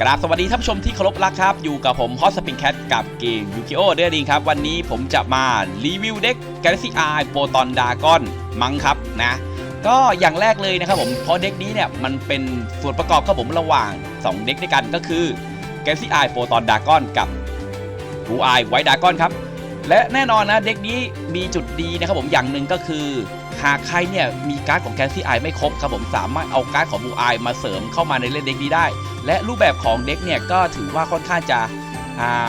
กราบสวัสดีท่านผู้ชมที่เคารพรักครับ อยู่กับผมฮอสปิงแคทกับเกมยูกิโอเดอร์ดิงครับ วันนี้ผมจะมารีวิวเด็ก Galaxy Eye Photon Dragon มั้งครับนะ ก็อย่างแรกเลยนะครับผม เพราะเด็กนี้เนี่ย มันเป็นส่วนประกอบครับผมระหว่าง 2 เด็กด้วยกันก็คือ Galaxy Eye Photon Dragon กับ Blue Eye White Dragon ครับ และแน่นอนนะเด็กนี้มีจุดดีนะครับผมอย่างหนึ่งก็คือ หากใครเนี่ยมีการ์ดของ Galaxy Eye ไม่ครบครับผมสามารถเอาการ์ดของ Blue Eye มาเสริมเข้ามาในเล่นเด็กนี้ได้ และรูปแบบของเด็กเนี่ยก็ถือว่าค่อนข้างจะ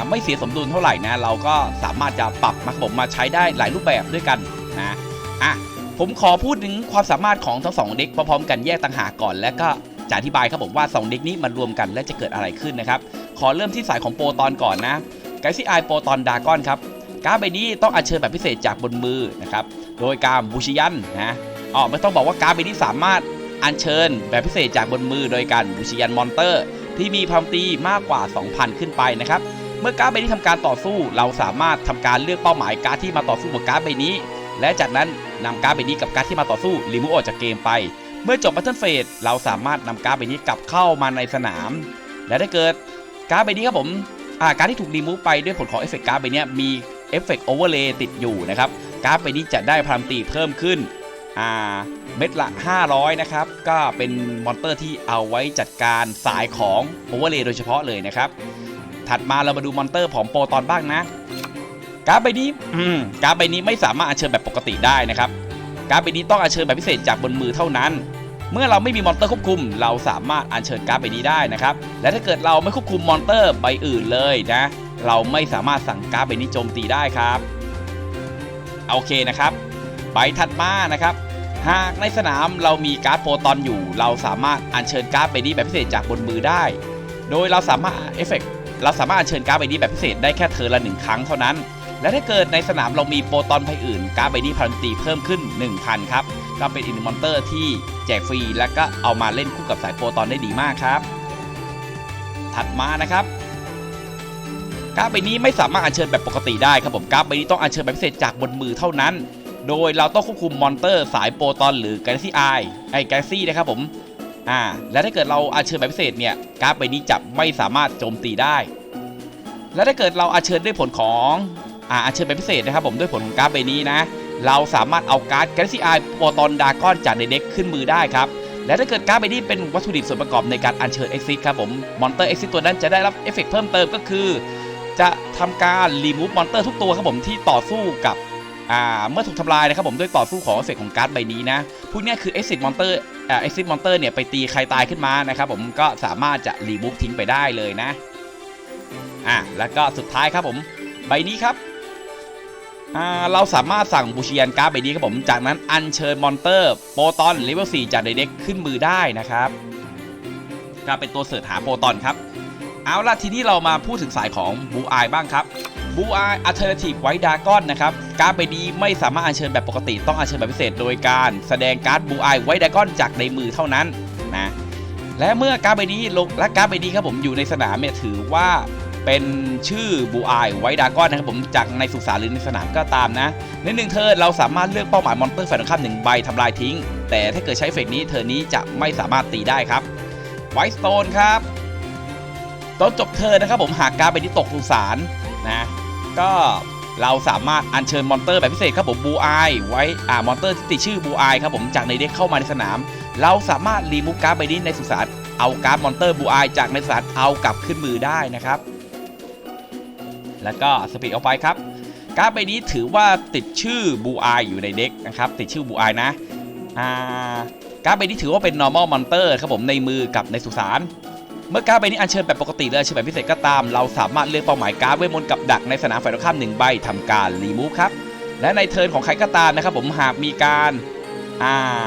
ไม่เสียสมดุลเท่าไหร่นะ เราก็สามารถจะปรับมาครับผมมาใช้ได้หลายรูปแบบด้วยกันนะอะผมขอพูดถึงความสามารถของทั้งสองเด็กพร้อมๆกันแยกต่างหากก่อน แล้วก็จะอธิบายครับผมว่า 2 เด็กนี้มารวมกันและจะเกิดอะไรขึ้นนะครับ ขอเริ่มที่สายของโปรตอนก่อนนะ Galaxy Eye โปรตอนดากอนครับ การ์ดใบนี้ต้องอัญเชิญแบบพิเศษจากบนมือนะครับ โดยการบูชิยันนะอ๋อไม่ต้องบอกว่าการ์ดใบนี้สามารถอัญเชิญแบบพิเศษจากบนมือ โดยการบูชิยันมอนเตอร์ ที่มีพลังตีมากกว่า 2,000 ขึ้นไปนะครับ เมื่อการ์ดใบนี้ทำการต่อสู้ เราสามารถทำการเลือกเป้าหมายการ์ดที่มาต่อสู้บนการ์ดใบนี้ และจากนั้นนำการ์ดใบนี้กับการ์ดที่มาต่อสู้รีมูฟออกจากเกมไป เมื่อจบบัตเทิลเฟสเราสามารถนำการ์ดใบนี้กลับเข้ามาในสนาม และถ้าเกิดการ์ดใบนี้ครับผมอาการที่ถูกรีมูฟไปด้วยผลของเอฟเฟกต์การ์ดใบนี้มี เอฟเฟกต์โอเวอร์เลย์ติดอยู่นะครับการ์ดใบนี้จะได้พลังตีเพิ่มขึ้นเม็ดละ 500 นะครับ ก็เป็นมอนเตอร์ที่เอาไว้จัดการสายของโอเวอร์เลย์โดยเฉพาะเลยนะครับ ถัดมาเรามาดูมอนเตอร์ของโปรตอนบ้างนะการ์ดใบนี้การ์ดใบนี้ไม่สามารถอัญเชิญแบบปกติได้นะครับการ์ดใบนี้ต้องอัญเชิญแบบพิเศษจากบนมือเท่านั้น เมื่อเราไม่มีมอนเตอร์ควบคุม เราสามารถอัญเชิญการ์ดใบนี้ได้นะครับ และถ้าเกิดเราไม่ควบคุมมอนเตอร์ใบอื่นเลยนะ เราไม่สามารถสั่งการ์ดใบนี้โจมตีได้ครับโอเคนะครับใบถัดมานะครับ หากในสนามเรามีการ์ดโฟตอนอยู่ เราสามารถอัญเชิญการ์ดใบนี้แบบพิเศษจากบนมือได้ โดยเราสามารถเอฟเฟกเราสามารถอัญเชิญการ์ดใบนี้แบบพิเศษได้แค่เทอละหนึ่งครั้งเท่านั้น และถ้าเกิดในสนามเรามีโปรตอนใบอื่นการ์ดใบนี้พลังตีเพิ่มขึ้น 1000 ครับก็เป็นอีกหนึ่งมอนเตอร์ที่แจกฟรีและก็เอามาเล่นคู่กับสายโปรตอนได้ดีมากครับ ถัดมานะครับ การ์ดใบนี้ไม่สามารถอัญเชิญแบบปกติได้ครับผมการ์ดใบนี้ต้องอัญเชิญแบบพิเศษจากบนมือเท่านั้น โดยเราต้องควบคุมมอนเตอร์สายโปรตอนหรือ Galaxy Eye ไอ้ Galaxy นะครับผมอ่าและถ้าเกิดเราอัญเชิญแบบพิเศษเนี่ยการ์ดใบนี้จะไม่สามารถโจมตีได้ และถ้าเกิดเราอัญเชิญด้วยผลของอ่าอัญเชิญแบบพิเศษนะครับผมด้วยผลของการ์ดใบนี้นะเราสามารถเอาการ์ด Galaxy Eye โปรตอนดากอนจากในเด็กขึ้นมือได้ครับและถ้าเกิดการ์ดใบนี้เป็นวัตถุดิบส่วนประกอบในการอัญเชิญ Exit ครับผมมอนเตอร์ Exit ตัวนั้นจะได้รับเอฟเฟกต์เพิ่มเติมก็คือ จะทำการรีมูฟมอนเตอร์ทุกตัวครับผมที่ต่อสู้กับเมื่อถูกทำลายนะครับผมด้วยต่อสู้ของเอฟเฟกของการ์ดใบนี้นะพวกนี้ยคือ exit monster อ่า exit monster เนี่ยไปตีใครตายขึ้นมานะครับผมก็สามารถจะรีมูฟทิ้งไปได้เลยนะอะแล้วก็สุดท้ายครับผมใบนี้ครับเราสามารถสั่งบูชิยันการ์ดใบนี้ครับผม จากนั้นอัญเชิญมอนเตอร์โปรตอนเลเวล4จากในเด็กขึ้นมือได้นะครับก็เป็นตัวเสิร์ชหาโปรตอนครับ เอาล่ะทีนี้เรามาพูดถึงสายของบูอายบ้างครับบูอายอัลเทอร์เนทีฟไวท์ดากอนนะครับการ์ดใบนี้ไม่สามารถอัญเชิญแบบปกติต้องอัญเชิญแบบพิเศษโดยการแสดงการ์ดบูอายไวท์ดากอนจากในมือเท่านั้นนะและเมื่อการ์ดใบนี้ลงและการ์ดใบนี้ครับผมอยู่ในสนามเนี่ยถือว่าเป็นชื่อบูอายไวท์ดากอนนะครับผมจากในสุสานหรือในสนามก็ตามนะ ในหนึ่งเทิร์นเราสามารถเลือกเป้าหมายมอนเตอร์ฝ่ายตรงข้ามหนึ่งใบทำลายทิ้ง แต่ถ้าเกิดใช้เฟกนี้เทิร์นนี้จะไม่สามารถตีได้ครับไวท์สโตนครับ ตอนจบเทิร์นะครับผมหากการ์ดใบนี้ตกสุสานนะก็เราสามารถอัญเชิญมอนเตอร์แบบพิเศษครับผมบูไอไว้อ่ามอนเตอร์ที่ติดชื่อบูไอครับผมจากในเด็กเข้ามาในสนาม เราสามารถรีมูฟการ์ดใบนี้ในสุสานเอาการ์ดมอนเตอร์บูไอจากในสุสานเอากลับขึ้นมือได้นะครับ แล้วก็สปีดออกไปครับ การ์ดใบนี้ถือว่าติดชื่อบูไออยู่ในเด็กนะครับติดชื่อบูไอนะอ่าการ์ดใบนี้ถือว่าเป็น normal monster ครับผมในมือกับในสุสาน เมื่อการ์ดใบนี้อัญเชิญแบบปกติหรืออัญเชิญแบบพิเศษก็ตาม เราสามารถเลือกเป้าหมายการ์ดเวทมนต์กับดักในสนามฝ่ายตรงข้ามหนึ่งใบทำการรีมูฟครับ และในเทิร์นของใครก็ตามนะครับผมหากมีการอ่า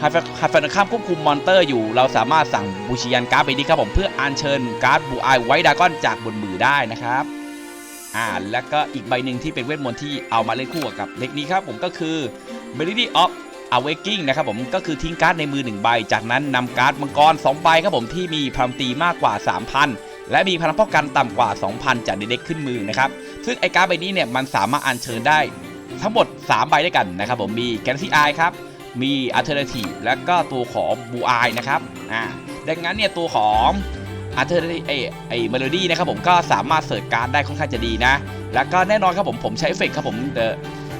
หากหากฝ่ายตรงข้ามควบคุมมอนเตอร์อยู่ เราสามารถสั่งบูชิยันการ์ดใบนี้ครับผมเพื่ออัญเชิญการ์ดบูอายไวดากอนจากบนมือได้นะครับอ่าแล้วก็อีกใบหนึ่งที่เป็นเวทมนต์ที่เอามาเล่นคู่กับเด็กนี้ครับผมก็คือ Melody of Awakening นะครับผมก็คือทิ้งการ์ดในมือ 1 ใบ จากนั้นนำการ์ดมังกร 2 ใบครับผมที่มีพลังตีมากกว่า 3,000 และมีพลังป้องกันต่ำกว่า 2,000 จากเด็กขึ้นมือนะครับซึ่งไอ้การ์ดใบนี้เนี่ยมันสามารถอัญเชิญได้ ทั้งหมด 3 ใบด้วยกันนะครับผมมี Galaxy Eye ครับมี Alternative และก็ตัวของ Blue Eye นะครับอ่าดังนั้นเนี่ยตัวของอาร์เธอร์ไอไอเมโลดี้นะครับผมก็สามารถเสิร์ชการ์ดได้ค่อนข้างจะดีนะ แล้วก็แน่นอนครับผมผมใช้เอฟเฟกต์ครับผมเดอ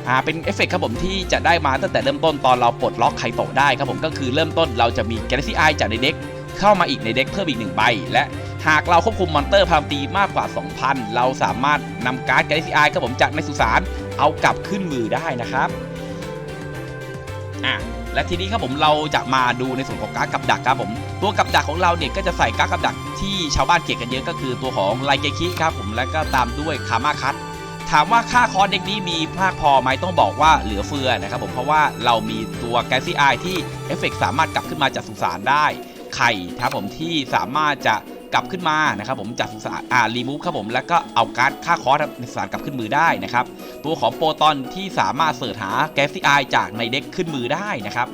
อ่าเป็นเอฟเฟกต์ครับผมที่จะได้มาตั้งแต่เริ่มต้นตอนเราปลดล็อกไคโตะได้ครับผมก็คือเริ่มต้นเราจะมี Galaxy Eye จากในเด็กเข้ามาอีกในเด็กเพิ่มอีกหนึ่งใบ และหากเราควบคุมมอนเตอร์พลังตีมากกว่า 2,000 เราสามารถนำการ์ด Galaxy Eye ครับผมจากในสุสานเอากลับขึ้นมือได้นะครับอะและทีนี้ครับผมเราจะมาดูในส่วนของการ์ดกับดักครับผมตัวกับดักของเราเนี่ยก็จะใส่การ์ดกับดักที่ชาวบ้านเกลียดกันเยอะก็คือตัวของไลเกคิครับผมแล้วก็ตามด้วยคามาคัต ถามว่าค่าคอร์สเด็กนี้มีมากพอไหมต้องบอกว่าเหลือเฟือนะครับผมเพราะว่าเรามีตัวแกซี่ไอที่เอฟเฟกสามารถกลับขึ้นมาจากสุสานได้ไข่ครับผมที่สามารถจะกลับขึ้นมานะครับผมจากสุสานอ่ารีมูฟครับผมแล้วก็เอาการ์ดค่าคอร์สในสุสานกลับขึ้นมือได้นะครับตัวของโปรตอนที่สามารถเสิร์ชหาแกซี่ไอจากในเด็กขึ้นมือได้นะครับ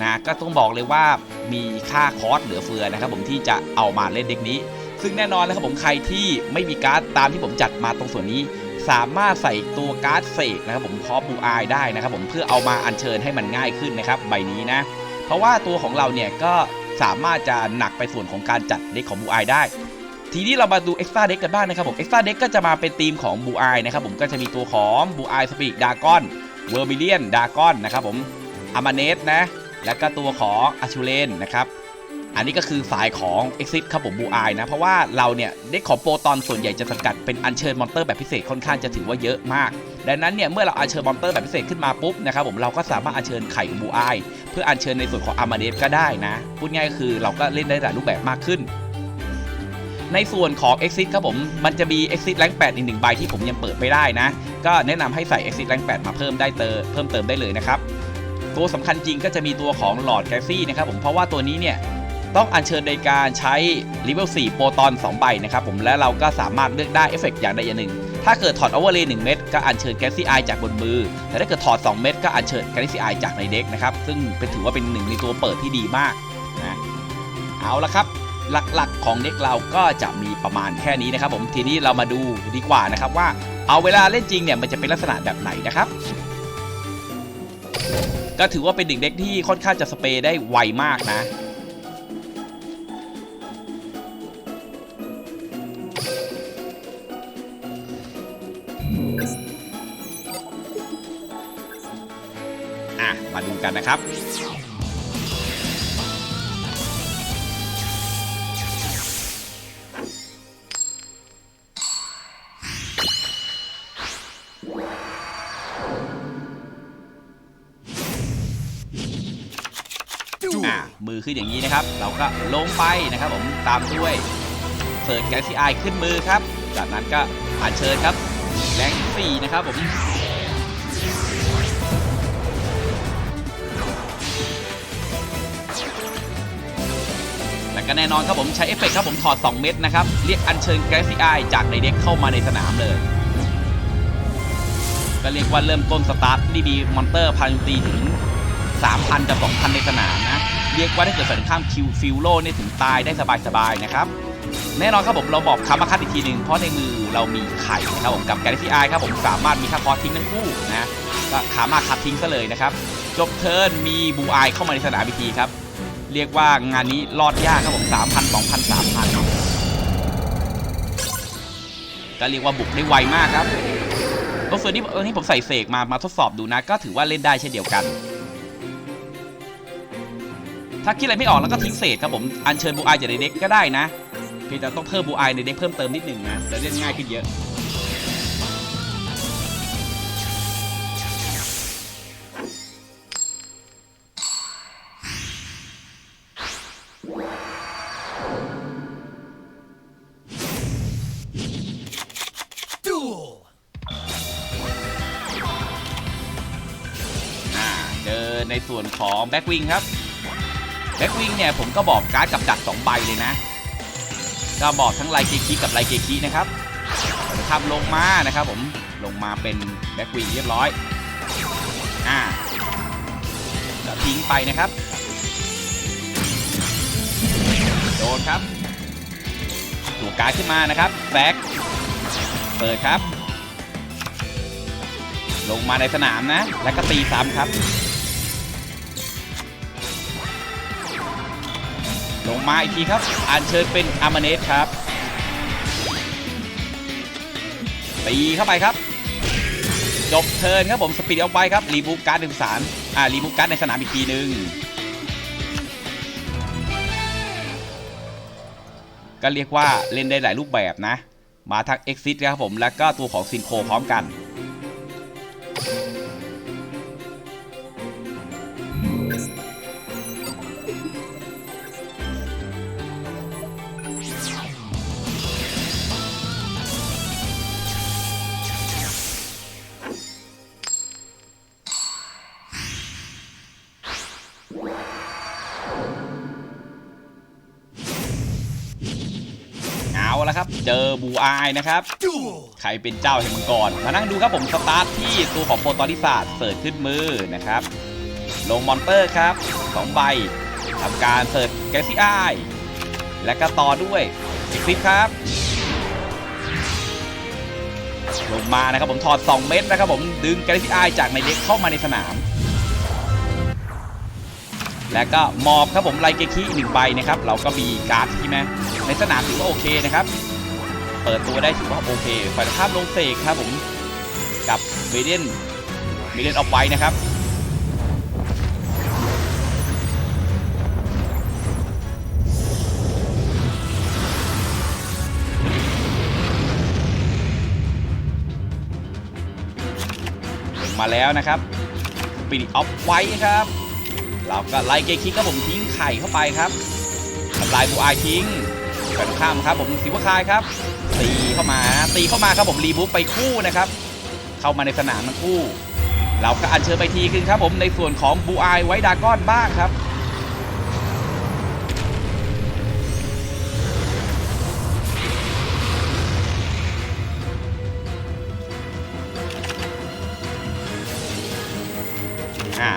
นะก็ต้องบอกเลยว่ามีค่าคอร์สเหลือเฟือนะครับผมที่จะเอามาเล่นเด็กนี้ ซึ่งแน่นอนนะครับผมใครที่ไม่มีการ์ดตามที่ผมจัดมาตรงส่วนนี้ สามารถใส่ตัวการ์ดเสกนะครับผมพร้อมบูอายได้นะครับผมเพื่อเอามาอัญเชิญให้มันง่ายขึ้นนะครับใบนี้นะ เพราะว่าตัวของเราเนี่ยก็สามารถจะหนักไปส่วนของการจัดเด็กของบูอายได้ ทีนี้เรามาดูเอ็กซ์ตร้าเด็กกันบ้างนะครับผมเอ็กซ์ตร้าเด็กก็จะมาเป็นธีมของบูอายนะครับผมก็จะมีตัวของบูอายสปีกดากอนเวอร์มิเลียนดากอนนะครับผมอามาเนสนะแล้วก็ตัวของอาชูเลนนะครับ อันนี้ก็คือสายของ Exit ครับผมบูอายนะ เพราะว่าเราเนี่ยเด็กของโปรตอนส่วนใหญ่จะสกัดเป็นอัญเชิญมอนเตอร์แบบพิเศษค่อนข้างจะถือว่าเยอะมาก ดังนั้นเนี่ยเมื่อเราอัญเชิญมอนเตอร์แบบพิเศษขึ้นมาปุ๊บนะครับผมเราก็สามารถอัญเชิญไข่ของบูอายเพื่ออัญเชิญในส่วนของอามาเดฟก็ได้นะพูดง่ายคือเราก็เล่นได้หลายรูปแบบมากขึ้นในส่วนของ Exit ครับผม มันจะมี Exit Rank 8 อีกหนึ่งใบที่ผมยังเปิดไม่ได้นะ ก็แนะนำให้ใส่ Exit Rank 8 มาเพิ่มได้เตอเพิ่มเติมได้เลยนะครับ ตัวสำคัญจริงก็จะมีตัวของหลอดแกซี่นะครับผม เพราะว่าตัวนี้เนี่ย ต้องอัญเชิญโดยการใช้เลเวล4โปรตอน 2 ใบนะครับผมและเราก็สามารถเลือกได้เอฟเฟกอย่างใดอย่างหนึ่ง ถ้าเกิดถอด o อเวอร์เลย์1เม็ดก็อัญเชิญแก a ซี่ไอจากบนมือ แต่ถ้าเกิดถอด 2 เม็ดก็อัญเชิญแก a ซี่ไอจากในเด็กนะครับ ซึ่งเป็นถือว่าเป็นหนึ่งในตัวเปิดที่ดีมากนะเอาละครับหลักๆ ของเด็กเราก็จะมีประมาณแค่นี้นะครับผมทีนี้เรามาดูดีกว่านะครับว่าเอาเวลาเล่นจริงเนี่ยมันจะเป็นลักษณะแบบไหนนะครับ ก็ถือว่าเป็นหนึ่งเด็กที่ค่อนข้างจะสเปรย์ได้ไวมากนะ กันนะครับ อะมือขึ้นอย่างนี้นะครับ เราก็ลงไปนะครับผมตามด้วยเสิร์ชแกลซี่ไอขึ้นมือครับ จากนั้นก็อัญเชิญครับแรงสี่นะครับผม และก็แน่นอนครับผมใช้เอฟเฟกต์ครับผมถอด 2 เม็ดนะครับ เรียกอัญเชิญแกลซี่ไอจากในเด็กเข้ามาในสนามเลยก็เรียกว่าเริ่มต้นสตาร์ทที่มีมอนเตอร์พันตีถึง 3,000กับ2,000 ในสนามนะ เรียกว่าถ้าเกิดฝ่ายรข้ามคิวฟิลโลเนี่ถึงตายได้สบายๆนะครับ แน่นอนครับผมเราบอกคามาคัดอีกทีหนึ่งเพราะในมือเรามีไข่นะครับผมกับแกลซี่ไอครับผมสามารถมีค่าคอทิ้งทั้งคู่นะก็ขามาคัดทิ้งซะเลยนะครับ จบเทิร์นมีบูไอเข้ามาในสนามอีกทีครับ เรียกว่างานนี้รอดยากครับผม3,000 2,000 3,000ก็เรียกว่าบุกได้ไวมากครับตัวเฟิร์นนี่เออนี่ผมใส่เสกมามาทดสอบดูนะ ก็ถือว่าเล่นได้เช่นเดียวกัน ถ้าคิดอะไรไม่ออกแล้วก็ทิ้งเศษครับผมอัญเชิญบูไอจากในเด็กก็ได้นะเพียงแต่ต้องเพิ่มบูไอในเด็กเพิ่มเติมนิดหนึ่งนะจะเล่นง่ายขึ้นเยอะ ของแบ็กวิงครับแบ็กวิงเนี่ยผมก็บอกการ์ดกับดัก2ใบเลยนะก็บอกทั้งไลเกคิกับไลเกคินะครับทำลงมานะครับผมลงมาเป็นแบ็กวิงเรียบร้อยอ่าแล้วทิ้งไปนะครับ โดนครับตัวการ์ดขึ้นมานะครับแบ็กเปิดครับ ลงมาในสนามนะ แล้วก็ตีซ้ำครับ ลงมาอีกทีครับอัญเชิญเป็นอามาเนสครับตีเข้าไปครับ จบเทิร์นครับผมสปีดเอาไปครับรีบูฟการ์ดหนึ่งสารอ่ารีบูฟการ์ดในสนามอีกทีหนึ่งก็เรียกว่าเล่นได้หลายรูปแบบนะ มาทั้ง Exit ครับผม แล้วก็ตัวของซินโคพร้อมกัน เอาละครับ เจอบูอายนะครับ ใครเป็นเจ้าแห่งมังกร มานั่งดูครับผมสตาร์ทที่ตัวของโปรตอริศาสตร์เสิร์ชขึ้นมือนะครับ ลงมอนเตอร์ครับสองใบทำการเสิร์ชแกซี่ไอและก็ต่อด้วยอีกคลิปครับ ลงมานะครับผมถอด 2 เม็ดนะครับผมดึงแกซี่ไอจากในเด็กเข้ามาในสนามและก็มอบครับผมไลเกคิหนึ่งใบนะครับ เราก็มีการ์ดที่ไหมในสนามถือว่าโอเคนะครับ เปิดตัวได้ถือว่าโอเคฝ่ายข้ามลงเสกครับผมกับเวเดนเวเดนออฟไว้นะครับมาแล้วนะครับปิริตออฟไว้ครับ เราก็ไล่เกคิกครับผมทิ้งไข่เข้าไปครับทำลายบูอายทิ้งกันข้ามครับผมสิวคายครับ เข้ามาตีเข้ามาครับผมรีบูฟไปคู่นะครับ เข้ามาในสนามทั้งคู่ เราก็อัญเชิญไปทีขึ้นครับผมในส่วนของบูอายไว้ดากอนบ้างครับอ่า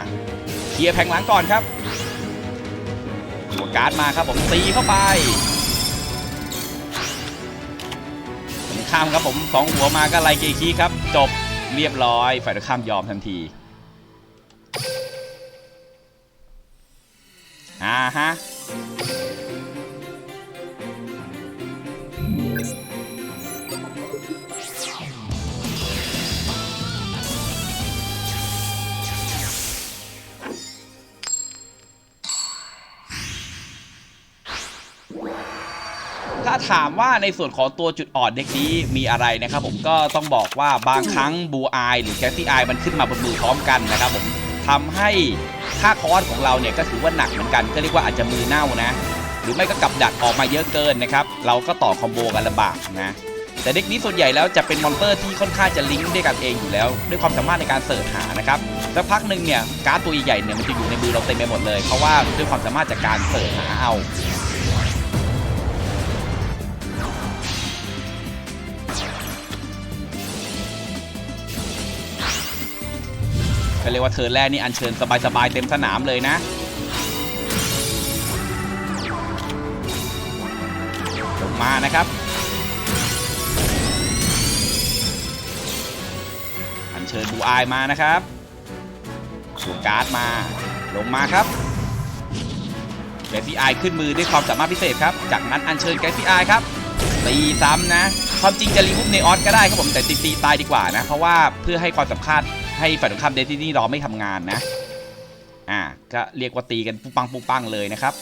เคลียร์แผงหลังก่อนครับหัวการ์ดมาครับผมตีเข้าไป ข้ามครับผมสองหัวมาก็ไล่เกคีครับ จบเรียบร้อย ฝ่ายตรงข้ามยอมทันทีอ่าฮะ ถามว่าในส่วนของตัวจุดอ่อนเด็กนี้มีอะไรนะครับผมก็ต้องบอกว่าบางครั้งบูอายหรือแคสซี่อายมันขึ้นมาบนมือพร้อมกันนะครับผมทำให้ค่าคอสของเราเนี่ยก็ถือว่าหนักเหมือนกัน ก็เรียกว่าอาจจะมือเน่านะ หรือไม่ก็กับดักออกมาเยอะเกินนะครับ เราก็ต่อคอมโบกันลำบากนะ แต่เด็กนี้ส่วนใหญ่แล้วจะเป็นมอนเตอร์ที่ค่อนข้างจะลิงก์ด้วยกันเองอยู่แล้ว ด้วยความสามารถในการเสิร์ชหานะครับสักพักหนึ่งเนี่ยการ์ดตัวใหญ่ๆเนี่ยมันจะอยู่ในมือเราเต็มไปหมดเลยเพราะว่าด้วยความสามารถจากการเสิร์ชหาเอา ก็เรียกว่าเทิร์นแรกนี่อัญเชิญสบายๆเต็มสนามเลยนะลงมานะครับ อัญเชิญบูอายมานะครับสวมการ์ดมาลงมาครับแกซี่อายขึ้นมือด้วยความสามารถพิเศษครับ จากนั้นอัญเชิญแกซี่อายครับตีซ้ำนะ ความจริงจะรีมูฟเนออสก็ได้ครับผมแต่ตีตีตายดีกว่านะ เพราะว่าเพื่อให้ความสำคัญ ให้ฝ่ายตรงข้ามเดตินี่รอไม่ทำงานนะ อ่า ก็เรียกว่าตีกันปุ้งปังปุ้งปังเลยนะครับ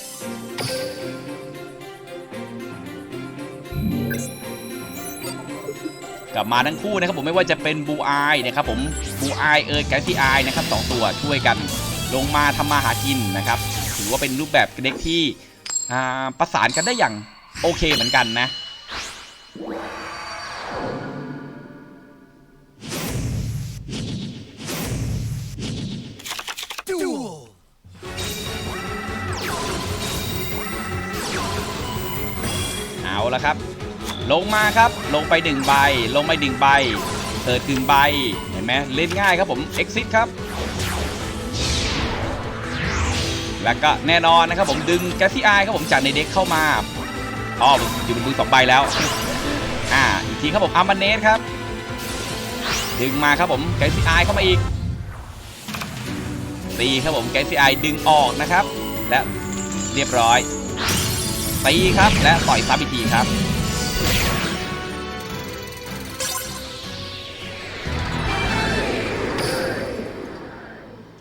กลับมาทั้งคู่นะครับผมไม่ว่าจะเป็นบูอายนะครับผมบูอายเอิร์ดแกซี่อายนะครับสองตัวช่วยกันลงมาทำมาหากินนะครับ ถือว่าเป็นรูปแบบเด็กที่อ่าประสานกันได้อย่างโอเคเหมือนกันนะ ละครับ ลงมาครับ ลงไปหนึ่งใบ ลงไปหนึ่งใบเติดหนึ่งใบ เห็นไหมเล่นง่ายครับผม exit ครับ แล้วก็แน่นอนนะครับผมดึงแกซี่ไอครับผมจากในเด็กเข้ามาอ๋ออยู่บนมือสองใบแล้ว อ่า อีกทีครับผมอาร์มาเนสครับ ดึงมาครับผมแกซี่ไอเข้ามาอีกตีครับผมแกซี่ไอดึงออกนะครับ และเรียบร้อย ตีครับ และต่อยซ้ำอีกทีครับ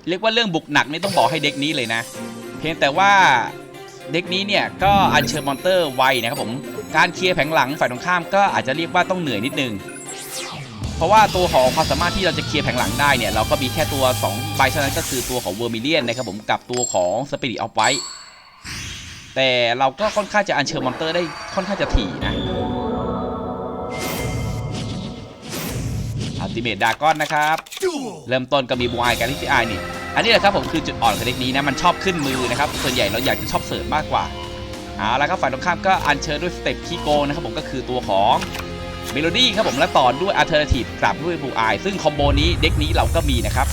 เรียกว่าเรื่องบุกหนักนี่ต้องบอกให้เด็กนี้เลยนะ เพียงแต่ว่าเด็กนี้เนี่ยก็อัญเชิญมอนเตอร์ไวนะครับผม การเคลียร์แผงหลังฝ่ายตรงข้ามก็อาจจะเรียกว่าต้องเหนื่อยนิดนึง เพราะว่าตัวของความสามารถที่เราจะเคลียร์แผงหลังได้เนี่ยเราก็มีแค่ตัว2ใบเท่านั้นก็คือตัวของเวอร์มิเลียนนะครับผมกับตัวของสปิริตออฟไว แต่เราก็ค่อนข้างจะอัญเชิญมอนเตอร์ได้ค่อนข้างจะถี่นะอัลติเม e ดากอนนะครับ เริ่มต้นก็มีบูไอการที่ไอนี่ อันนี้แหละครับผมคือจุดอ่อนของเด็กนี้นะ มันชอบขึ้นมือนะครับ ส่วนใหญ่เราอยากจะชอบเสิร์ฟมากกว่าเอาละครับฝ่ายตรงข้ามก็อัญเชิญด้วยสเต็ปขี้โกนะครับผมก็คือตัวของเมโลดี้ครับผมและต่อด้วยอัลเทอร์เนทีฟกลับด้วยบูไอซึ่งคอมโบนี้เด็กนี้เราก็มีนะครับ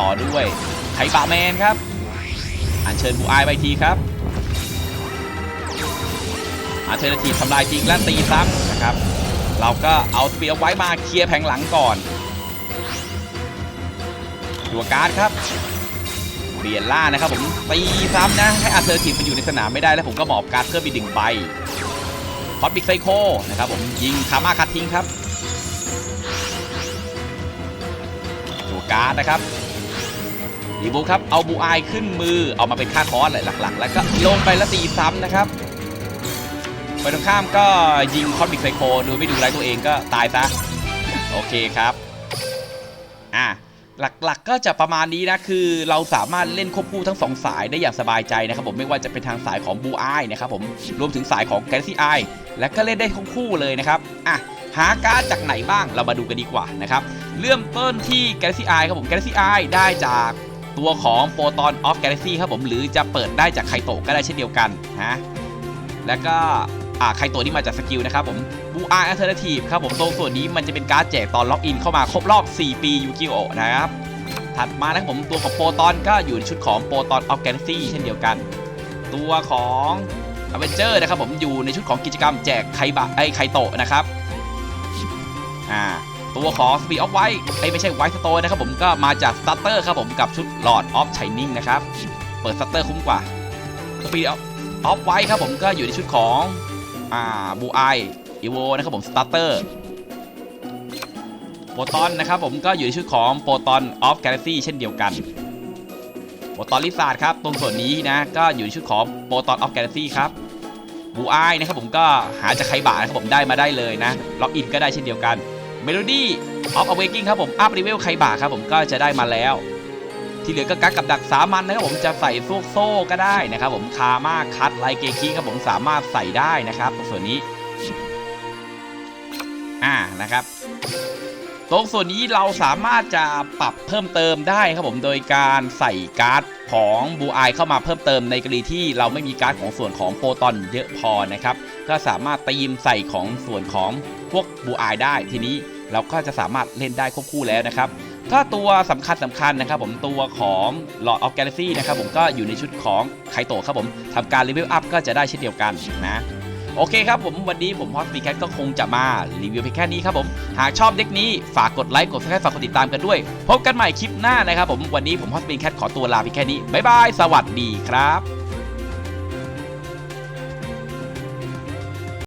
ต่อด้วยไทบาแมนครับอัญเชิญบูอายไปทีครับอัญเชิญทีทำลายจริงและตีซ้ำนะครับ เราก็เอาสปีดเอาไว้มาเคลียร์แผงหลังก่อนตัวการ์ดครับเปลี่ยนล่านะครับผมตีซ้ำนะ ให้อาเทอร์ทีมันอยู่ในสนามไม่ได้แล้วผมก็หมอบการ์ดเพิ่มอีกหนึ่งใบฮอตบิ๊กไซโคนะครับผมยิงคาม่าคัดทิ้งครับตัวการ์ดนะครับ ดีบูครับเอาบูอายขึ้นมือเอามาเป็นค่าคอสเลยหลักๆ แล้วก็ลงไปแล้วตีซ้ำนะครับไปตรงข้ามก็ยิงคอนบิกไซโคดยไม่ดูไรตัวเองก็ตายซะโอเคครับอะหลักๆก็จะประมาณนี้นะคือเราสามารถเล่นควบคู่ทั้งสองสายได้อย่างสบายใจนะครับผมไม่ว่าจะเป็นทางสายของบูอายนะครับผมรวมถึงสายของ Galaxy Eye และก็เล่นได้ทั้งคู่เลยนะครับอะหาการ์ดจากไหนบ้างเรามาดูกันดีกว่านะครับเริ่มต้นที่ Galaxy Eye ครับผม Galaxy Eye ได้จาก ตัวของ Photon of Galaxy ครับผมหรือจะเปิดได้จากไคโตะก็ได้เช่นเดียวกันนะแล้วก็อ่าไคโตะนี่มาจากสกิลนะครับผมบูอาร์อัลเทอร์นทีฟครับผมตรงส่วนนี้มันจะเป็นการ์ดแจกตอนล็อกอินเข้ามาครบรอบ 4 ปียูกิโอนะครับถัดมานะครับผมตัวของโปรตอนก็อยู่ในชุดของโปรตอนออฟแกนซี่เช่นเดียวกัน ตัวของอเวนเจอร์นะครับผมอยู่ในชุดของกิจกรรมแจกไคบะไอไคโตะนะครับอ่า ตัวของสปีดออฟไวท์ไอไม่ใช่ไวท์สโตนนะครับผมก็มาจากสตาร์เตอร์ครับผมกับชุดหลอดออฟชายนิ่งนะครับเปิดสตาร์เตอร์คุ้มกว่าสปีดออฟไวท์ครับผมก็อยู่ในชุดของอ่าบูไออีโวนะครับผมสตาร์เตอร์โปรตอนนะครับผมก็อยู่ในชุดของโปรตอนออฟกาแล็กซี่เช่นเดียวกันโปรตอนลิซาร์ดครับตรงส่วนนี้นะก็อยู่ในชุดของโปรตอนออฟกาแล็กซี่ครับบูอายนะครับผมก็หาจากใครบานะครับผมได้มาได้เลยนะล็อกอินก็ได้เช่นเดียวกัน เมโลดี้ออฟอเวกิ้งครับผมอัพรีเวลไครบาครับผมก็จะได้มาแล้ว ที่เหลือก็กักกับดักสามัญนะครับผมจะใส่โซ่โซ่ก็ได้นะครับผมคามาคัตไลเกคิครับผมสามารถใส่ได้นะครับตรงส่วนนี้ อ่านะครับ ตรงส่วนนี้เราสามารถจะปรับเพิ่มเติมได้ครับผมโดยการใส่การ์ดของบูไอเข้ามาเพิ่มเติมในกรณีที่เราไม่มีการ์ดของส่วนของโปรตอนเยอะพอนะครับก็สามารถตีมใส่ของส่วนของพวกบูไอได้ทีนี้เราก็จะสามารถเล่นได้ควบคู่แล้วนะครับถ้าตัวสำคัญสำคัญนะครับผมตัวของ Lord of Galaxy นะครับผมก็อยู่ในชุดของไคโตะครับผมทำการเลเวอัพก็จะได้เช่นเดียวกันนะ โอเคครับผมวันนี้ผมฮอตฟีแคทก็คงจะมารีวิวเพียงแค่นี้ครับผม หากชอบเด็กนี้ฝากกดไลค์กดซับสไครต์ฝากกดติดตามกันด้วย พบกันใหม่คลิปหน้านะครับผมวันนี้ผมฮอตฟีแคทขอตัวลาเพียงแค่นี้บ๊ายบายสวัสดีครับ